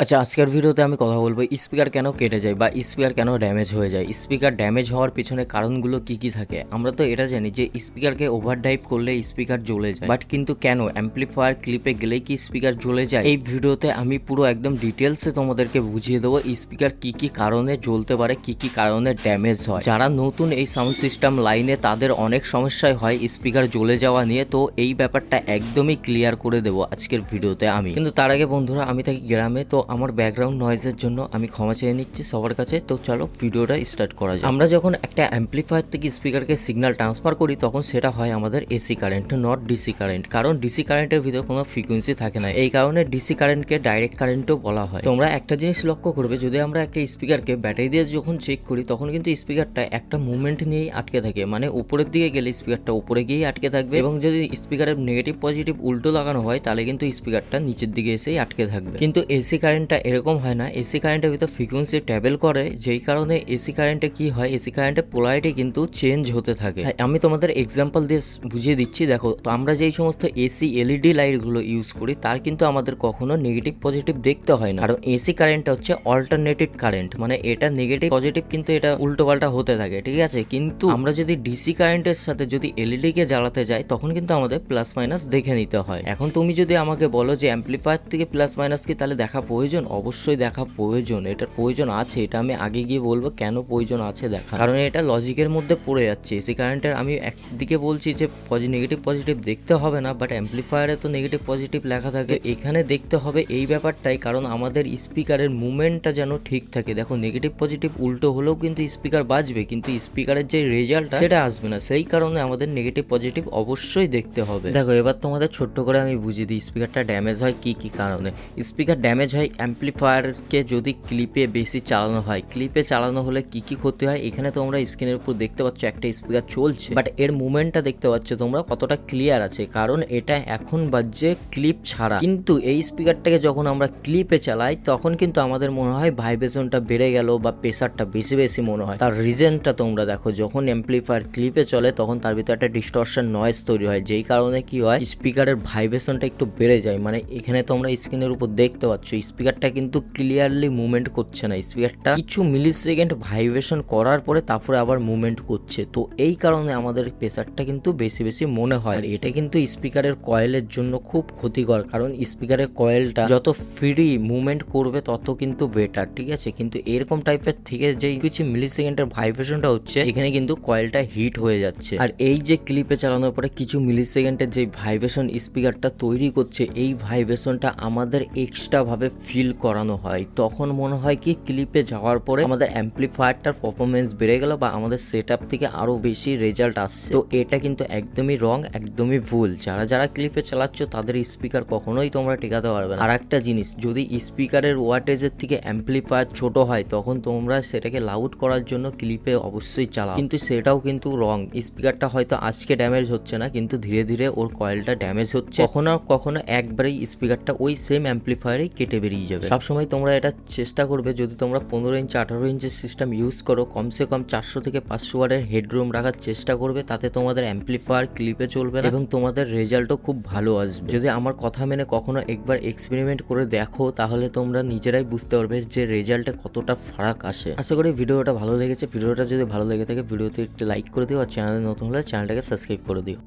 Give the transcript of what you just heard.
আচ্ছা আজকের ভিডিওতে আমি কথা বলব, স্পিকার কেন কেটে যায় বা স্পিকার কেন ড্যামেজ হয়ে যায়? স্পিকার ড্যামেজ হওয়ার পিছনে কারণগুলো কি কি থাকে? আমরা তো এটা জানি যে স্পিকারকে ওভারড্রাইভ করলে স্পিকার জ্বলে যায়। বাট কিন্তু কেন? অ্যাম্পলিফায়ার ক্লিপে গেলেই কি স্পিকার জ্বলে যায়? এই ভিডিওতে আমি পুরো একদম ডিটেলসে তোমাদেরকে বুঝিয়ে দেবো স্পিকার কি কি কারণে জ্বলতে পারে, কি কি কারণে ড্যামেজ হয়। যারা নতুন এই সাউন্ড সিস্টেম লাইনে তাদের অনেক সমস্যায় হয় স্পিকার জ্বলে যাওয়া নিয়ে, তো এই ব্যাপারটা একদমই ক্লিয়ার করে দেবো আজকের ভিডিওতে আমি। কিন্তু তার আগে বন্ধুরা, আমি থাকি গ্রামে, তো আমার ব্যাকগ্রাউন্ড নয়েজের জন্য আমি ক্ষমা চেয়ে নিচ্ছি সবার কাছে। তো চলো ভিডিওটা স্টার্ট করা যায় আমরা যখন একটা অ্যাম্পলিফায়ার থেকে স্পিকারকে সিগন্যাল ট্রান্সফার করি, তখন সেটা হয় আমাদের AC current not DC current কারণ ডিসি কারেন্টের ভিতরে কোনো ফ্রিকোয়েন্সি থাকে না। এই কারণে ডিসি কারেন্টকে ডাইরেক্ট কারেন্টও বলা হয়। তোমরা একটা জিনিস লক্ষ্য করবে, যদি আমরা একটা স্পিকারকে ব্যাটারি দিয়ে যখন চেক করি, তখন কিন্তু স্পিকারটা একটা মুভমেন্ট নিয়েই আটকে থাকে। মানে উপরের দিকে গেলে স্পিকারটা উপরে গিয়েই আটকে থাকবে এবং যদি স্পিকারের নেগেটিভ পজিটিভ উল্টো লাগানো হয়, তাহলে কিন্তু স্পিকারটা নিচের দিকে এসেই আটকে থাকবে। কিন্তু এসি কারেন্টটা এরকম হয় না এসি কারেন্টের ভিতর ফ্রিকোয়েন্সি ট্যাবেল করে যেই কারণে এসি কারেন্টে কি হয় এসি কারেন্টের পোলারিটি কিন্তু চেঞ্জ হতে থাকে। হ্যাঁ, আমি তোমাদের এক্সাম্পল দিয়ে বুঝিয়ে দিচ্ছি দেখো তো আমরা যেই সমস্ত এসি এলইডি লাইটগুলো ইউজ করি তার কিন্তু আমাদের কখনো নেগেটিভ পজিটিভ দেখতে হয় না। কারণ এসি কারেন্টটা হচ্ছে অল্টারনেটিভ কারেন্ট মানে এটা নেগেটিভ পজিটিভ কিন্তু এটা উল্টো পাল্টা হতে থাকে ঠিক আছে? কিন্তু আমরা যদি ডিসি কারেন্টের সাথে যদি এলইডি কে জ্বালাতে যাই তখন কিন্তু আমাদের প্লাস মাইনাস দেখে নিতে হয়। এখন তুমি যদি আমাকে বলো যে অ্যাম্পলিফায়ার থেকে প্লাস মাইনাস কি তাহলে দেখা প্রয়োজন অবশ্যই দেখা প্রয়োজন। এটার প্রয়োজন আছে, এটা আমি আগে গিয়ে বলব কেন প্রয়োজন আছে দেখা। কারণ এটা লজিকের মধ্যে পড়ে যাচ্ছে। এসি কারেন্টের আমি একদিকে বলছি যে নেগেটিভ পজিটিভ দেখতে হবে না বাট অ্যাম্পলিফায়ারে তো নেগেটিভ পজিটিভ লেখা থাকে। এখানে দেখতে হবে এই ব্যাপারটাই, কারণ আমাদের স্পিকারের মুভমেন্টটা যেন ঠিক থাকে। দেখো নেগেটিভ পজিটিভ উল্টো হলেও কিন্তু স্পিকার বাজবে, কিন্তু স্পিকারের যে রেজাল্ট সেটা আসবে না। সেই কারণে আমাদের নেগেটিভ পজিটিভ অবশ্যই দেখতে হবে। দেখো, এবার তোমাদের ছোট্ট করে আমি বুঝিয়ে দিই স্পিকারটা ড্যামেজ হয় কি কি কারণে? স্পিকার ড্যামেজ হয় অ্যাম্পলিফায়ারকে যদি ক্লিপে বেশি চালানো হয়, ক্লিপে চালানো হলে কি কি ক্ষতি হয়? এখানে তোমরা স্ক্রিনের উপর দেখতে পাচ্ছ একটা স্পিকার চলছে বাট এর মুভমেন্টটা দেখতে পাচ্ছ তোমরা কতটা ক্লিয়ার আছে, কারণ এটা এখন বাজছে ক্লিপ ছাড়া। কিন্তু এই স্পিকারটাকে যখন আমরা ক্লিপে চালাই, তখন কিন্তু আমাদের মনে হয় ভাইব্রেশনটা বেড়ে গেল বা প্রেসারটা বেশি বেশি মনে হয়। তার রিজনটা তোমরা দেখো, যখন অ্যাম্পলিফায়ার ক্লিপে চলে, তখন তার ভিতরে একটা ডিস্টরশন নয়েজ তৈরি হয়, যেই কারণে কি হয় স্পিকারের ভাইব্রেশনটা একটু বেড়ে যায়। মানে এখানে তোমরা স্ক্রিনের উপর দেখতে পাচ্ছ স্পিকারটা কিন্তু ক্লিয়ারলি মুভমেন্ট করছে না। স্পিকারটা কিছু মিলি সেকেন্ড ভাইব্রেশন করার পরে তারপরে আবার মুভমেন্ট করছে। তো এই কারণে আমাদের প্রেসারটা কিন্তু বেশি বেশি মনে হয়। এটা কিন্তু স্পিকারের কয়েলের জন্য খুব ক্ষতিকর, কারণ স্পিকারের কয়েলটা যত ফ্রি মুভমেন্ট করবে, তত কিন্তু বেটার ঠিক আছে? কিন্তু এরকম টাইপের থেকে যে কিছু মিলি সেকেন্ডের ভাইব্রেশনটা হচ্ছে, এখানে কিন্তু কয়েলটা হিট হয়ে যাচ্ছে। আর এই যে ক্লিপে চালানোর পরে কিছু মিলি সেকেন্ডের যে ভাইব্রেশন স্পিকারটা তৈরি করছে, এই ভাইব্রেশনটা আমাদের এক্সট্রা ভাবে ফিল করানো হয়, তখন মনে হয় কি ক্লিপে যাওয়ার পরে আমাদের অ্যাম্পলিফায়ারটার পারফরমেন্স বেড়ে গেল বা আমাদের সেট থেকে আরও বেশি রেজাল্ট আসছে। তো এটা কিন্তু একদমই রং একদমই ভুল। যারা যারা ক্লিপে চালাচ্ছ, তাদের স্পিকার কখনোই তোমরা টেকাতে পারবে না। আর একটা জিনিস, যদি স্পিকারের ওয়াটেজের থেকে অ্যাম্পলিফায়ার ছোট হয়, তখন তোমরা সেটাকে লাউড করার জন্য ক্লিপে অবশ্যই চালাও। কিন্তু সেটাও কিন্তু রং স্পিকারটা হয়তো আজকে ড্যামেজ হচ্ছে না, কিন্তু ধীরে ধীরে ওর কয়েলটা ড্যামেজ হচ্ছে। কখনো কখনো একবারেই স্পিকারটা ওই সেম অ্যাম্পলিফায়ারেই কেটে বেরিয়ে যাবে। সবসময় তোমরা এটা চেষ্টা করবে যদি তোমরা পনেরো ইঞ্চ আঠারো ইঞ্চের সিস্টেম ইউজ করো কমসে কম চারশো থেকে পাঁচশো ওয়ার্ডের হেডরুম রাখার চেষ্টা করবে তাতে তোমাদের অ্যাম্পলিফায়ার ক্লিপে চলবে এবং তোমাদের রেজাল্টও খুব ভালো আসবে। যদি আমার কথা মেনে কখনো একবার এক্সপেরিমেন্ট করে দেখো তাহলে তোমরা নিজেরাই বুঝতে পারবে যে রেজাল্টে কতটা ফারাক আসে। আশা করি ভিডিওটা ভালো লেগেছে। ভিডিওটা যদি ভালো লেগে থাকে ভিডিওতে একটি লাইক করে দিও আর চ্যানেলে নতুন হলে চ্যানেলটাকে সাবস্ক্রাইব করে দিও।